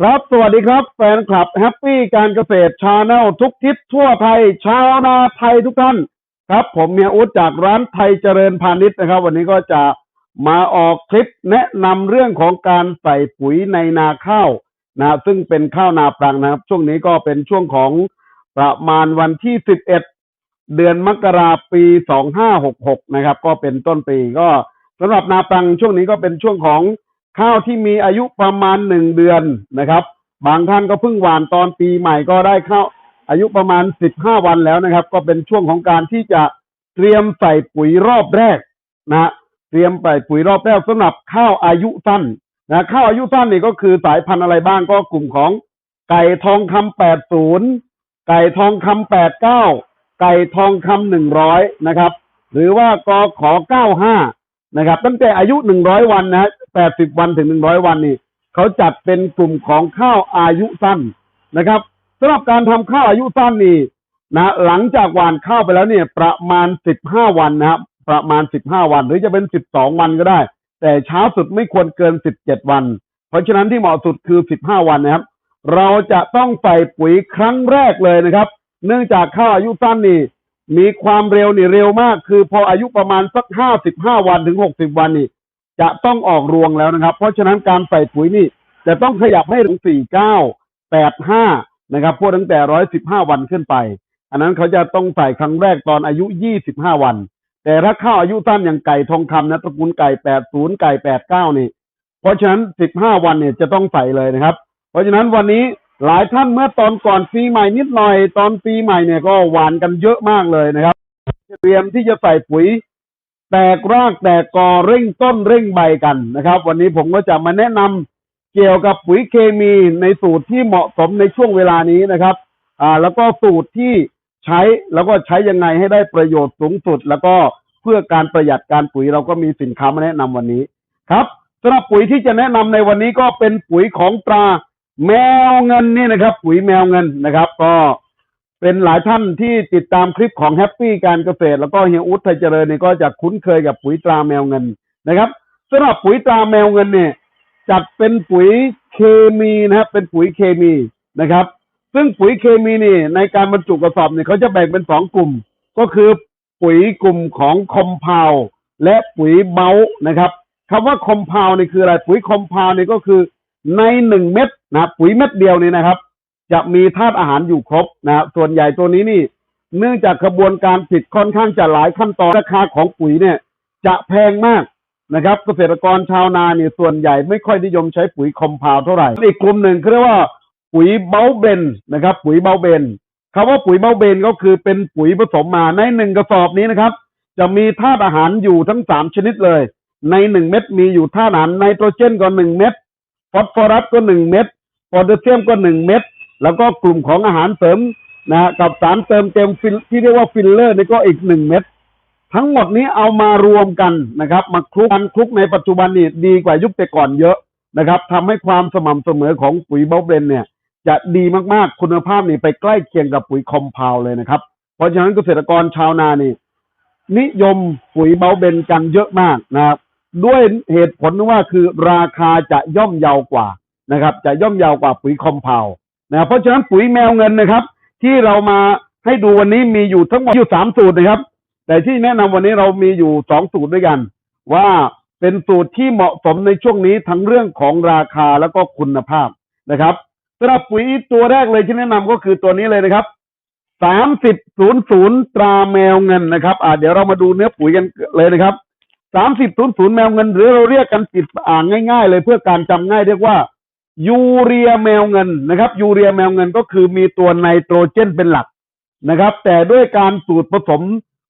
ครับ สวัสดีครับ แฟนคลับแฮปปี้การเกษตรชาแนลทุกทิศทั่วไทย ชาวนาไทยทุกท่าน ครับ ผมเมียอุดจากร้านไทยเจริญพาณิชย์นะครับ วันนี้ก็จะมาออกคลิปแนะนำเรื่องของการใส่ปุ๋ยในนาข้าวนะซึ่งเป็นข้าวนาปรังนะครับ ช่วงนี้ก็เป็นช่วงของประมาณวันที่11เดือนมกราปี2566นะครับ ก็เป็นต้นปีก็สำหรับนาปรังช่วงนี้ก็เป็นช่วงของ ข้าวที่มีอายุประมาณหนึ่งเดือนนะครับ บางท่านก็เพิ่งหว่านตอนปีใหม่ก็ได้ข้าวอายุประมาณ15วันแล้วนะครับ ก็เป็นช่วงของการที่จะเตรียมใส่ปุ๋ยรอบแรกนะเตรียมใส่ปุ๋ยรอบแรกสำหรับข้าวอายุสั้นนะข้าวอายุสั้นนี่ก็คือสายพันธุ์อะไรบ้างก็กลุ่มของไก่ทองคำ80ไก่ทองคำ89ไก่ทองคำ100นะครับ หรือว่ากขอ95 นะครับ ตั้งแต่อายุ100วันนะ80วันถึง100วันนี่เขาจัดเป็นกลุ่มของข้าวอายุสั้นนะครับสำหรับการทำข้าวอายุสั้นนี่นะหลังจากหว่านข้าวไปแล้วเนี่ย ประมาณ15วันนะครับประมาณ15วัน หรือจะเป็น12วันก็ได้ แต่ช้าสุดไม่ควรเกิน17วัน เพราะฉะนั้นที่เหมาะสุดคือ15วันนะครับ เราจะต้องใส่ปุ๋ยครั้งแรกเลยนะครับ เนื่องจากข้าวอายุสั้นนี่ มีความเร็วนี่เร็วมาก คือพออายุประมาณสัก55วันถึง60วันนี่ จะต้องออกรวงแล้วนะครับ เพราะฉะนั้นการใส่ปุ๋ยนี่ จะต้องขยับให้ถึง49 85นะครับพวกตั้งแต่115วันขึ้นไป อันนั้นเขาจะต้องใส่ครั้งแรกตอนอายุ25วัน แต่ถ้าข้าวอายุสั้นอย่างไก่ทองคำนะตระกูลไก่80ไก่89นี่ เพราะฉะนั้น15วันเนี่ยจะต้องใส่เลยนะครับ เพราะฉะนั้นวันนี้ หลายท่านเมื่อตอนก่อนปีใหม่นิดหน่อย ตอนปีใหม่เนี่ยก็หวานกันเยอะมากเลยนะครับ เตรียมที่จะใส่ปุ๋ย แตกรากแตกกอเร่งต้นเร่งใบกันนะครับ วันนี้ผมก็จะมาแนะนำเกี่ยวกับปุ๋ยเคมีในสูตรที่เหมาะสมในช่วงเวลานี้นะครับ อ่า แล้วก็สูตรที่ใช้แล้วก็ใช้ยังไงให้ได้ประโยชน์สูงสุด แล้วก็เพื่อการประหยัดการปุ๋ยเราก็มีสินค้ามาแนะนำวันนี้ครับสำหรับปุ๋ยที่จะแนะนำในวันนี้ก็เป็นปุ๋ยของตรา แมวเงินนี่นะครับ ปุ๋ยแมวเงินนะครับ ก็เป็นหลายท่านที่ติดตามคลิปของแฮปปี้การเกษตร แล้วก็เฮียอุทไทยเจริญเนี่ยก็จะคุ้นเคยกับปุ๋ยตราแมวเงินนะครับสำหรับปุ๋ยตราแมวเงินเนี่ยจัดเป็นปุ๋ยเคมีนะครับ เป็นปุ๋ยเคมีนะครับ ซึ่งปุ๋ยเคมีนี่ในการบรรจุกระสอบเนี่ยเขาจะแบ่งเป็นสองกลุ่ม ก็คือปุ๋ยกลุ่มของคอมเพลและปุ๋ยเบลนะครับคำว่าคอมเพลนี่คืออะไรปุ๋ยคอมเพลนี่ก็คือ ในหนึ่งเม็ดนะปุ๋ยเม็ดเดียวนี่นะครับ จะมีธาตุอาหารอยู่ครบนะส่วนใหญ่ตัวนี้นี่ เนื่องจากกระบวนการผลิตค่อนข้างจะหลายขั้นตอนราคาของปุ๋ยเนี่ย จะแพงมากนะครับ เกษตรกรชาวนาเนี่ยส่วนใหญ่ไม่ค่อยนิยมใช้ปุ๋ยคอมเพลเท่าไหร่อีกกลุ่มหนึ่งเขาเรียกว่าปุ๋ยเบลเบนนะครับ ปุ๋ยเบลเบนคำว่าปุ๋ยเบลเบนก็คือเป็นปุ๋ยผสมมาในหนึ่งกระสอบนี้นะครับ จะมีธาตุอาหารอยู่ทั้งสามชนิดเลย ในหนึ่งเม็ดมีอยู่ธาตุอาหารไนโตรเจนก็หนึ่งเม็ด ฟอสฟอรัสก็หนึ่งเม็ดโพแทสเซียมก็หนึ่งเม็ดแล้วก็กลุ่มของอาหารเสริมนะฮะกับสารเติมเต็มฟิลที่เรียกว่าฟิลเลอร์นี่ก็อีกหนึ่งเม็ดทั้งหมดนี้เอามารวมกันนะครับ มาคลุกกันคลุกในปัจจุบันนี่ดีกว่ายุคแต่ก่อนเยอะนะครับทำให้ความสม่ำเสมอของปุ๋ยเบลเบนเนี่ย จะดีมากๆคุณภาพนี่ไปใกล้เคียงกับปุ๋ยคอมเพลเลยนะครับ เพราะฉะนั้นเกษตรกรชาวนานี่ นิยมปุ๋ยเบลเบนกันเยอะมากนะครับ ด้วยเหตุผลว่าคือราคาจะย่อมเยาวกว่านะครับ จะย่อมเยาวกว่าปุ๋ยคอมเพลนะเพราะฉะนั้นปุ๋ยแมวเงินนะครับ ที่เรามาให้ดูวันนี้มีอยู่ทั้งหมดอยู่สามสูตรนะครับ แต่ที่แนะนำวันนี้เรามีอยู่สองสูตรด้วยกัน ว่าเป็นสูตรที่เหมาะสมในช่วงนี้ทั้งเรื่องของราคาแล้วก็คุณภาพนะครับสำหรับปุ๋ยตัวแรกเลยที่แนะนำก็คือตัวนี้เลยนะครับสามสิบศูนย์ศูนย์ตราแมวเงินนะครับ อ่าเดี๋ยวเรามาดูเนื้อปุ๋ยกันเลยนะครับ สามสิบศูนย์ศูนย์แมวเงินหรือเราเรียกกันติดอ่านง่ายๆ เลยเพื่อการจำง่ายเรียกว่า ยูเรียแมวเงินนะครับ ยูเรียแมวเงินก็คือมีตัวไนโตรเจนเป็นหลักนะครับ แต่ด้วยการสูตรผสม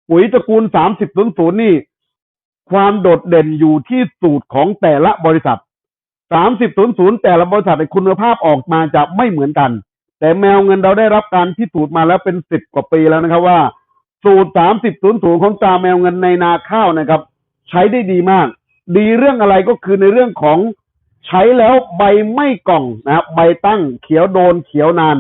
ปุ๋ยตระกูลสามสิบศูนย์ศูนย์นี่ ความโดดเด่นอยู่ที่สูตรของแต่ละบริษัทสามสิบศูนย์ศูนย์แต่ละบริษัทในคุณภาพออกมาจะไม่เหมือนกัน แต่แมวเงินเราได้รับการพิสูจน์มาแล้วเป็นสิบกว่าปีแล้วนะครับว่า สูตรสามสิบศูนย์ศูนย์ของตาแมวเงินในนาข้าวนะครับ ใช้ได้ดีมาก ดีเรื่องอะไรก็คือในเรื่องของใช้แล้วใบไม่กล่องนะครับใบตั้งเขียวโดนเขียวนาน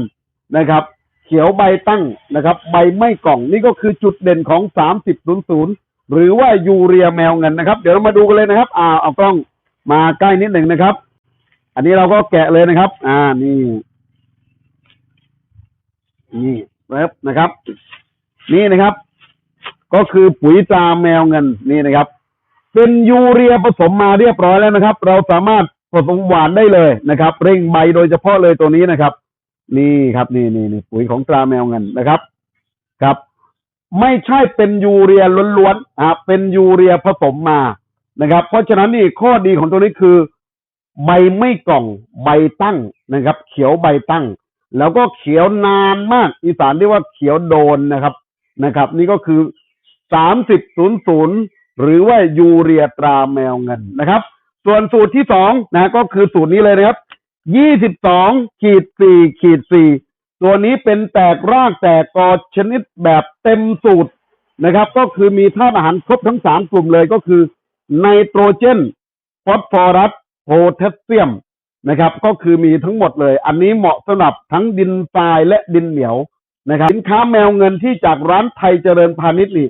นะครับ เขียวใบตั้งนะครับ ใบไม่กล่องนี่ก็คือจุดเด่นของสามสิบศูนย์ศูนย์หรือว่ายูเรียแมวเงินนะครับ เดี๋ยวเรามาดูกันเลยนะครับ อ่าเอากล้องมาใกล้นิดหนึ่งนะครับ อันนี้เราก็แกะเลยนะครับ อ่านี่นี่เว็บนะครับ นี่นะครับ ก็คือปุ๋ยตาแมวเงินนี่นะครับ เป็นยูเรียผสมมาเรียบร้อยแล้วนะครับ เราสามารถผสมหวานได้เลยนะครับ เร่งใบโดยเฉพาะเลยตัวนี้นะครับ นี่ครับนี่นี่นี่ปุ๋ยของตราแมวเงินนะครับครับ ไม่ใช่เป็นยูเรียล้วนๆอ่าเป็นยูเรียผสมมานะครับ เพราะฉะนั้นนี่ข้อดีของตัวนี้คือ ใบไม่กล่องใบตั้งนะครับ เขียวใบตั้ง แล้วก็เขียวนานมาก อีสานเรียกว่าเขียวโดนนะครับนะครับ นี่ก็คือสามสิบศูนย์ศูนย์ หรือว่ายูเรียตราแมวเงินนะครับ ส่วนสูตรที่สองนะก็คือสูตรนี้เลยนะครับยี่สิบสองขีดสี่ขีดสี่ตัวนี้เป็นแตกรากแตกกอชนิดแบบเต็มสูตรนะครับ ก็คือมีธาตุอาหารครบทั้งสามกลุ่มเลยก็คือไนโตรเจนฟอสฟอรัสโพแทสเซียมนะครับ ก็คือมีทั้งหมดเลย อันนี้เหมาะสำหรับทั้งดินทรายและดินเหนียวนะครับ สินค้าแมวเงินที่จากร้านไทยเจริญพาณิชย์นี่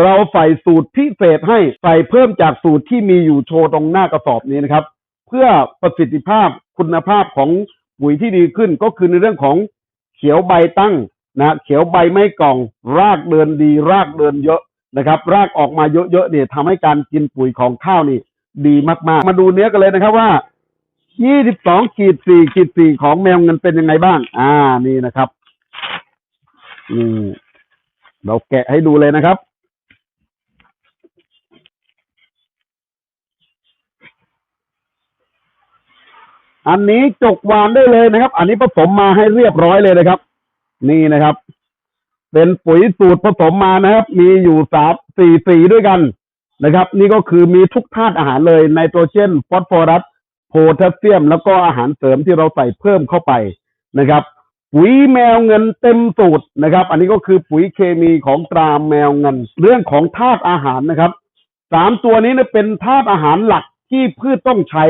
เราใส่สูตรพิเศษให้ใส่เพิ่มจากสูตรที่มีอยู่โชว์ตรงหน้ากระสอบนี้นะครับ เพื่อประสิทธิภาพคุณภาพของปุ๋ยที่ดีขึ้นก็คือในเรื่องของเขียวใบตั้งนะเขียวใบไม่กล่อง รากเดินดี รากเดินเยอะนะครับ รากออกมาเยอะๆเนี่ยทำให้การกินปุ๋ยของข้าวนี่ ดีมากๆ มาดูเนื้อกันเลยนะครับว่า 22ขีด4ขีด4ของแมวเงินเป็นยังไงบ้าง อ่านี่นะครับนี่เราแกะให้ดูเลยนะครับ อันนี้จกวานได้เลยนะครับ อันนี้ผสมมาให้เรียบร้อยเลยนะครับ นี่นะครับ เป็นปุ๋ยสูตรผสมมานะครับ มีอยู่สามสี่สีด้วยกันนะครับ นี่ก็คือมีทุกธาตุอาหารเลยไนโตรเจนฟอสฟอรัสโพแทสเซียม แล้วก็อาหารเสริมที่เราใส่เพิ่มเข้าไปนะครับ ปุ๋ยแมวเงินเต็มสูตรนะครับ อันนี้ก็คือปุ๋ยเคมีของตราแมวเงิน เรื่องของธาตุอาหารนะครับสามตัวนี้เนี่ยเป็นธาตุอาหารหลักที่พืชต้องใช้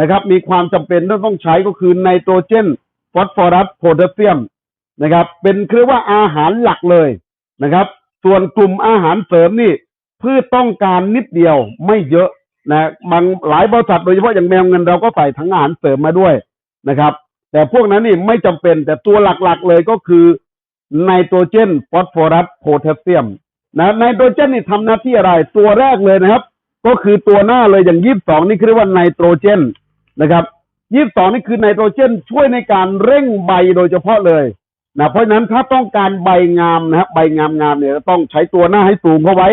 นะครับ มีความจำเป็นที่ต้องใช้ก็คือไนโตรเจนฟอสฟอรัสโพแทสเซียมนะครับ เป็นคือว่าอาหารหลักเลยนะครับ ส่วนกลุ่มอาหารเสริมนี่พืชต้องการนิดเดียวไม่เยอะนะบางหลายบริษัทโดยเฉพาะอย่างแมวเงินเราก็ใส่ทั้งอาหารเสริมมาด้วยนะครับ แต่พวกนั้นนี่ไม่จำเป็นแต่ตัวหลักๆเลยก็คือไนโตรเจนฟอสฟอรัสโพแทสเซียมนะไนโตรเจนนี่ทำหน้าที่อะไร ตัวแรกเลยนะครับ ก็คือตัวหน้าเลยอย่างยี่สิบสองนี่คือเรียกว่าไนโตรเจน นะครับยี่สิบสองนี่คือไนโตรเจนช่วยในการเร่งใบโดยเฉพาะเลยนะเพราะฉะนั้นถ้าต้องการใบงามนะครับใบงามๆเนี่ยต้องใช้ตัวหน้าให้สูงเข้าไว้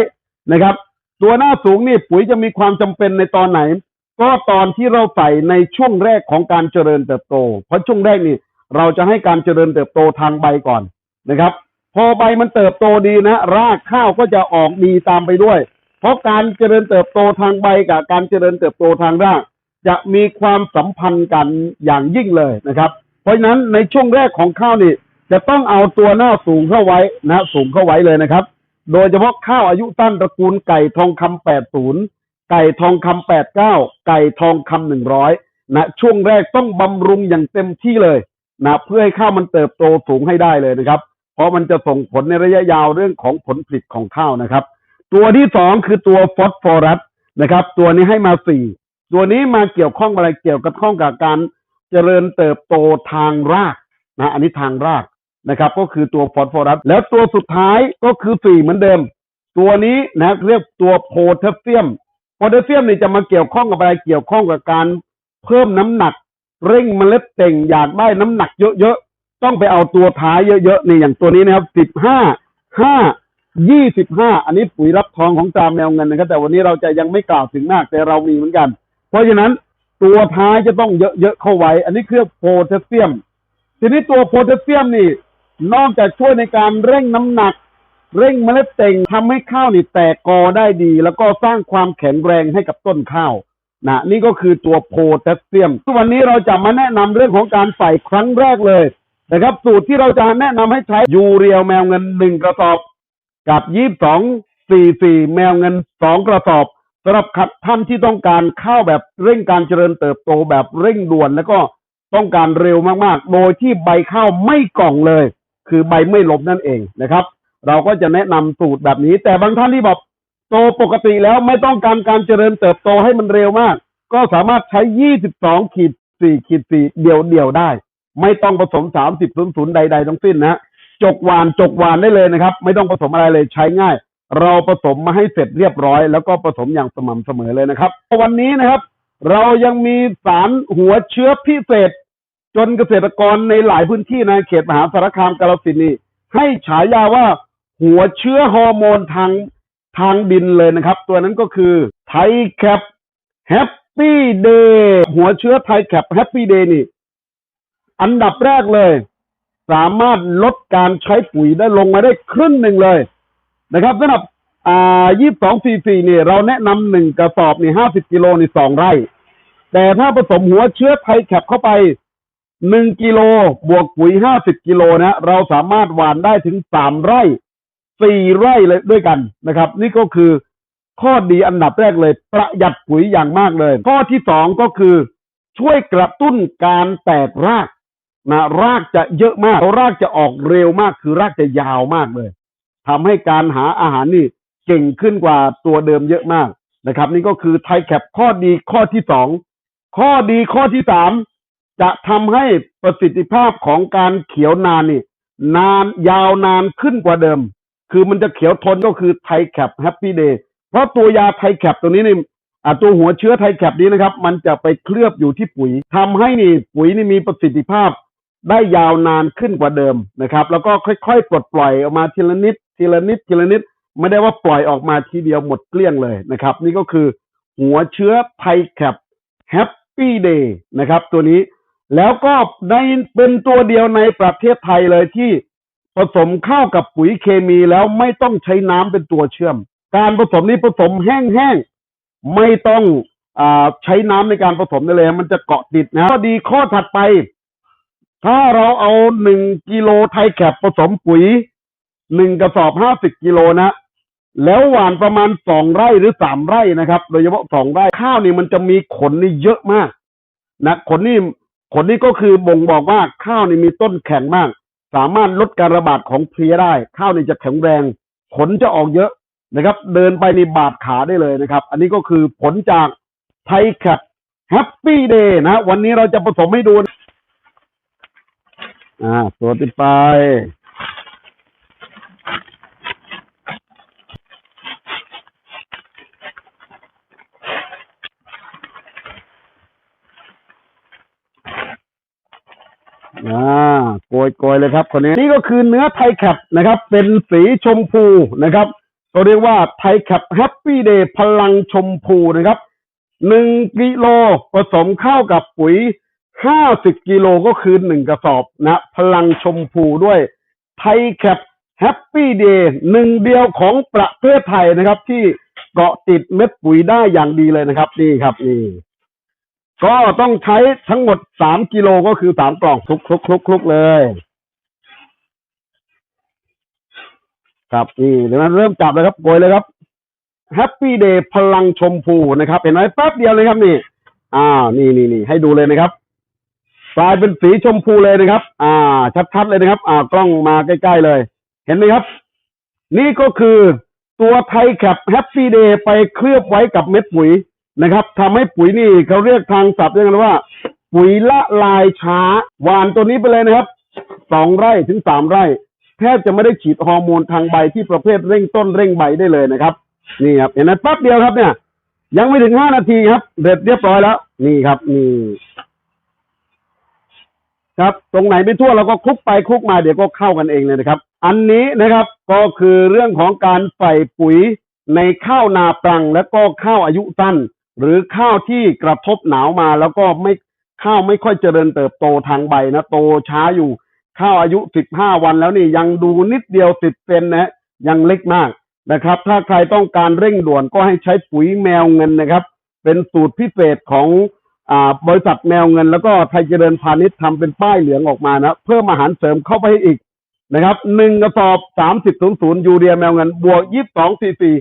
นะครับ ตัวหน้าสูงนี่ปุ๋ยจะมีความจำเป็นในตอนไหน ก็ตอนที่เราใส่ในช่วงแรกของการเจริญเติบโต เพราะช่วงแรกนี่เราจะให้การเจริญเติบโตทางใบก่อนนะครับ พอใบมันเติบโตดีนะ รากข้าวก็จะออกดีตามไปด้วย เพราะการเจริญเติบโตทางใบกับการเจริญเติบโตทางราก จะมีความสัมพันธ์กันอย่างยิ่งเลยนะครับ เพราะฉะนั้นในช่วงแรกของข้าวนี่ จะต้องเอาตัวหน้าสูงเข้าไว้นะสูงเข้าไว้เลยนะครับ โดยเฉพาะข้าวอายุตั้นตระกูลไก่ทองคำแปดศูนย์ไก่ทองคำแปดเก้าไก่ทองคำหนึ่งร้อยนะช่วงแรกต้องบำรุงอย่างเต็มที่เลยนะเพื่อให้ข้าวมันเติบโตสูงให้ได้เลยนะครับ เพราะมันจะส่งผลในระยะยาวเรื่องของผลผลิตของข้าวนะครับ ตัวที่สองคือตัวฟอสฟอรัสนะครับ ตัวนี้ให้มาสี่ ตัวนี้มาเกี่ยวข้องอะไรเกี่ยวกับข้องกับการเจริญเติบโตทางรากนะอันนี้ทางรากนะครับ ก็คือตัวฟอสฟอรัสแล้วตัวสุดท้ายก็คือสี่เหมือนเดิม ตัวนี้นะเรียกตัวโพแทสเซียมโพแทสเซียมนี่จะมาเกี่ยวข้องกับอะไรเกี่ยวข้องกับการเพิ่มน้ำหนัก เร่งเมล็ดเต่งอยากได้น้ำหนักเยอะๆต้องไปเอาตัวท้ายเยอะๆนี่อย่างตัวนี้นะครับสิบห้าห้ายี่สิบห้าอันนี้ปุ๋ยรับทองของตามแมวเงินนะครับแต่วันนี้เราจะยังไม่กล่าวถึงมากแต่เรามีเหมือนกัน เพราะฉะนั้นตัวท้ายจะต้องเยอะๆเข้าไว้ อันนี้คือโพแทสเซียม ทีนี้ตัวโพแทสเซียมนี่ นอกจากช่วยในการเร่งน้ำหนัก เร่งเมล็ดเต่งทำให้ข้าวนี่แตกกอได้ดี แล้วก็สร้างความแข็งแรงให้กับต้นข้าวนะนี่ก็คือตัวโพแทสเซียมวันนี้เราจะมาแนะนำเรื่องของการใส่ครั้งแรกเลยนะครับ สูตรที่เราจะแนะนำให้ใช้ยูเรียแมวเงินหนึ่งกระสอบ กับยี่สิบสองสี่สี่แมวเงินสองกระสอบ สำหรับท่านที่ต้องการข้าวแบบเร่งการเจริญเติบโตแบบเร่งด่วนแล้วก็ต้องการเร็วมากๆ โดยที่ใบข้าวไม่กล่องเลย คือใบไม่ล้มนั่นเองนะครับ เราก็จะแนะนำสูตรแบบนี้ แต่บางท่านที่บอกโตปกติแล้วไม่ต้องการการเจริญเติบโตให้มันเร็วมาก ก็สามารถใช้ 22ขีดสี่ขีดสี่เดี่ยวเดี่ยวๆได้ ไม่ต้องผสมสามสิบศูนย์ศูนย์ใด ๆ ทั้งสิ้นนะจกหวานจกหวานได้เลยนะครับ ไม่ต้องผสมอะไรเลยใช้ง่าย เราผสมมาให้เสร็จเรียบร้อย แล้วก็ผสมอย่างสม่ำเสมอเลยนะครับ วันนี้นะครับ เรายังมีสารหัวเชื้อพิเศษ จนเกษตรกรในหลายพื้นที่ในเขตมหาสารคามกาฬสินนี่ให้ฉายาว่าหัวเชื้อฮอร์โมนทางทางดินเลยนะครับ ตัวนั้นก็คือไทแคปแฮปปี้เดย์หัวเชื้อไทแคปแฮปปี้เดย์นี่ อันดับแรกเลย สามารถลดการใช้ปุ๋ยได้ลงมาได้ครึ่งหนึ่งเลย นะครับสำหรับอ่ายี่สองสี่สี่นี่เราแนะนำหนึ่งกระสอบนี่ห้าสิบกิโลนี่สองไร่ แต่ถ้าผสมหัวเชื้อไทยแคปเข้าไปหนึ่งกิโลบวกปุ๋ยห้าสิบกิโลนะเราสามารถหว่านได้ถึงสามไร่สี่ไร่เลยด้วยกันนะครับ นี่ก็คือข้อดีอันดับแรกเลย ประหยัดปุ๋ยอย่างมากเลย ข้อที่สองก็คือช่วยกระตุ้นการแตกรากนะรากจะเยอะมากรากจะออกเร็วมากคือรากจะยาวมากเลย ทำให้การหาอาหารนี่เก่งขึ้นกว่าตัวเดิมเยอะมากนะครับ นี่ก็คือไทแคปข้อดีข้อที่สองข้อดีข้อที่สามจะทำให้ประสิทธิภาพของการเขียวนานนี่นานยาวนานขึ้นกว่าเดิม คือมันจะเขียวทนก็คือไทแคปแฮปปี้เดย์เพราะตัวยาไทแคปตัวนี้นี่ตัวหัวเชื้อไทแคปนี้นะครับ มันจะไปเคลือบอยู่ที่ปุ๋ยทำให้นี่ปุ๋ยนี่มีประสิทธิภาพ ได้ยาวนานขึ้นกว่าเดิมนะครับ แล้วก็ค่อยๆปลดปล่อยออกมาทีละนิด ทีละนิด ทีละนิด ไม่ได้ว่าปล่อยออกมาทีเดียวหมดเกลี้ยงเลยนะครับ นี่ก็คือหัวเชื้อไทแคปแฮปปี้เดย์นะครับ ตัวนี้แล้วก็ในเป็นตัวเดียวในประเทศไทยเลยที่ผสมเข้ากับปุ๋ยเคมีแล้วไม่ต้องใช้น้ำเป็นตัวเชื่อม การผสมนี้ผสมแห้งๆไม่ต้องอใช้น้ำในการผสมได้เลย มันจะเกาะติดนะข้อดีข้อถัดไป ถ้าเราเอาหนึ่งกิโลไทแคปผสมปุ๋ยหนึ่งกระสอบห้าสิบกิโลนะ แล้วหว่านประมาณสองไร่หรือสามไร่นะครับ โดยเฉพาะสองไร่ข้าวนี่มันจะมีขนนี่เยอะมากนะขนนี่ขนนี่ก็คือบ่งบอกว่าข้าวนี่มีต้นแข็งมาก สามารถลดการระบาดของเพลียได้ ข้าวนี่จะแข็งแรง ขนจะออกเยอะนะครับ เดินไปในบาดขาได้เลยนะครับ อันนี้ก็คือผลจากไทแคปแฮปปี้เดย์นะ วันนี้เราจะผสมให้ดู อ่าตัวติดไปอ่าโกยโกยเลยครับคนนี้นี่ก็คือเนื้อไทแคปนะครับ เป็นสีชมพูนะครับเราเรียกว่าไทแคปแฮปปี้เดย์พลังชมพูนะครับหนึ่งกิโลผสมเข้ากับปุ๋ย ห้าสิบกิโลก็คือหนึ่งกระสอบนะ พลังชมพูด้วย ไทแคปแฮปปี้เดย์หนึ่งเดียวของประเทศไทยนะครับ ที่เกาะติดเม็ดปุ๋ยได้อย่างดีเลยนะครับ นี่ครับนี่ก็ต้องใช้ทั้งหมดสามกิโลก็คือสามกล่องคลุกคลุกคลุกคลุกเลย ครับนี่เดี๋ยวนั้นเริ่มจับเลยครับโกยเลยครับแฮปปี้เดย์พลังชมพูนะครับ เห็นไหมแป๊บเดียวเลยครับนี่ อ่า นี่นี่นี่ให้ดูเลยนะครับ กลายเป็นสีชมพูเลยนะครับ อ่า ชัดๆเลยนะครับ อ่ากล้องมาใกล้ๆเลย เห็นไหมครับ นี่ก็คือตัวไทแคปแฮปปี้เดย์ไปเคลือบไว้กับเม็ดปุ๋ยนะครับทำให้ปุ๋ยนี่เขาเรียกทางศัพท์เรียกกันว่า ปุ๋ยละลายช้าหวานตัวนี้ไปเลยนะครับสองไร่ถึงสามไร่ แทบจะไม่ได้ฉีดฮอร์โมนทางใบที่ประเภทเร่งต้นเร่งใบได้เลยนะครับ นี่ครับเห็นไหมแป๊บเดียวครับเนี่ย ยังไม่ถึงห้านาทีครับเด็ดเรียบร้อยแล้ว นี่ครับนี่ ครับ ตรงไหนไม่ทั่วเราก็คลุกไปคลุกมาเดี๋ยวก็เข้ากันเองเลยนะครับ อันนี้นะครับก็คือเรื่องของการใส่ปุ๋ยในข้าวนาปรัง แล้วก็ข้าวอายุสั้น หรือข้าวที่กระทบหนาวมา แล้วก็ไม่ข้าวไม่ค่อยเจริญเติบโตทางใบนะโตช้าอยู่ข้าวอายุสิบห้าวันแล้วนี่ยังดูนิดเดียวสิบเซนนะยังเล็กมากนะครับ ถ้าใครต้องการเร่งด่วนก็ให้ใช้ปุ๋ยแมวเงินนะครับ เป็นสูตรพิเศษของ บริษัทแมวเงิน แล้วก็ไทยเจริญพาณิชย์ทำเป็นป้ายเหลืองออกมานะเพิ่มอาหารเสริมเข้าไปให้อีกนะครับหนึ่งกระสอบสามสิบศูนย์ศูนย์ยูเรียแมวเงิน บวกยี่สิบสองสี่สี่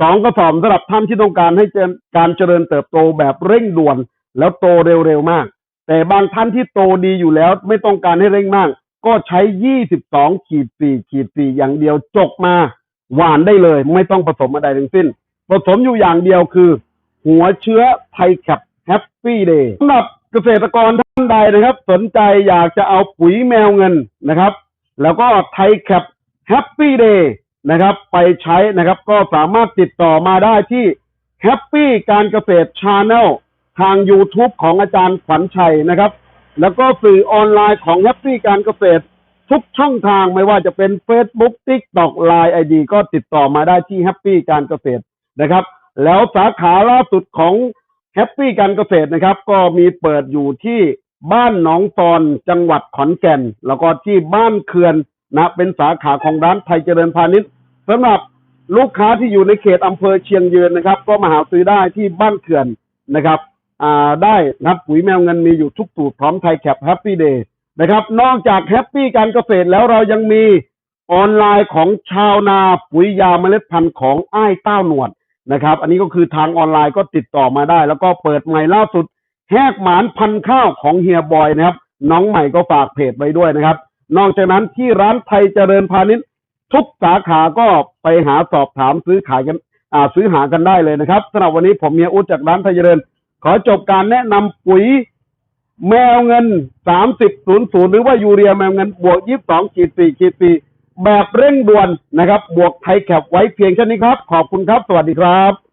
สองกระสอบสำหรับท่านที่ต้องการให้เจริญการเจริญเติบโตแบบเร่งด่วน แล้วโตเร็วๆมาก แต่บางท่านที่โตดีอยู่แล้วไม่ต้องการให้เร่งมาก ก็ใช้ยี่สิบสองขีดสี่ขีดสี่อย่างเดียวจกมา หวานได้เลย ไม่ต้องผสมอะไรทั้งสิ้น ผสมอยู่อย่างเดียวคือ หัวเชื้อไทแคป แฮปปี้เดย์สำหรับเกษตรกรท่านใดนะครับ สนใจอยากจะเอาปุ๋ยแมวเงินนะครับ แล้วก็ไทยแคปแฮปปี้เดย์นะครับ ไปใช้นะครับ ก็สามารถติดต่อมาได้ที่แฮปปี้การเกษตรชาแนลทาง YouTube ของอาจารย์ขวัญชัยนะครับ แล้วก็สื่อออนไลน์ของแฮปปี้การเกษตรทุกช่องทางไม่ว่าจะเป็น Facebook TikTok Line ID ก็ติดต่อมาได้ที่แฮปปี้การเกษตรนะครับ แล้วสาขาล่าสุดของ แฮปปี้การเกษตรนะครับ ก็มีเปิดอยู่ที่บ้านหนองตอนจังหวัดขอนแก่น แล้วก็ที่บ้านเขื่อนนะเป็นสาขาของร้านไทยเจริญพาณิชย์สำหรับลูกค้าที่อยู่ในเขตอำเภอเชียงยืนนะครับ ก็มาหาซื้อได้ที่บ้านเขื่อนนะครับอ่าได้นะครับปุ๋ยแมวเงินมีอยู่ทุกสูตรพร้อมไทยแคปแฮปปี้เดย์นะครับ นอกจากแฮปปี้การเกษตรแล้วเรายังมีออนไลน์ของชาวนาปุ๋ยยาเมล็ดพันธุ์ของไอ้ายเต้าหนวด นะครับ อันนี้ก็คือทางออนไลน์ก็ติดต่อมาได้ แล้วก็เปิดใหม่ล่าสุด แหกหมานพันข้าวของเฮียบอยนะครับ น้องใหม่ก็ฝากเพจไว้ด้วยนะครับ นอกจากนั้นที่ร้านไทยเจริญพาณิชย์ทุกสาขาก็ไปหาสอบถามซื้อขายกันอ่าซื้อหากันได้เลยนะครับสำหรับวันนี้ผมเมียอุดจากร้านไทยเจริญ ขอจบการแนะนำปุ๋ยแมวเงิน3000หรือว่ายูเรียแมวเงินบวก22ขีด4ขีด4 แบบเร่งด่วนนะครับ บวกไทยแคปไว้เพียงแค่นี้ครับ ขอบคุณครับ สวัสดีครับ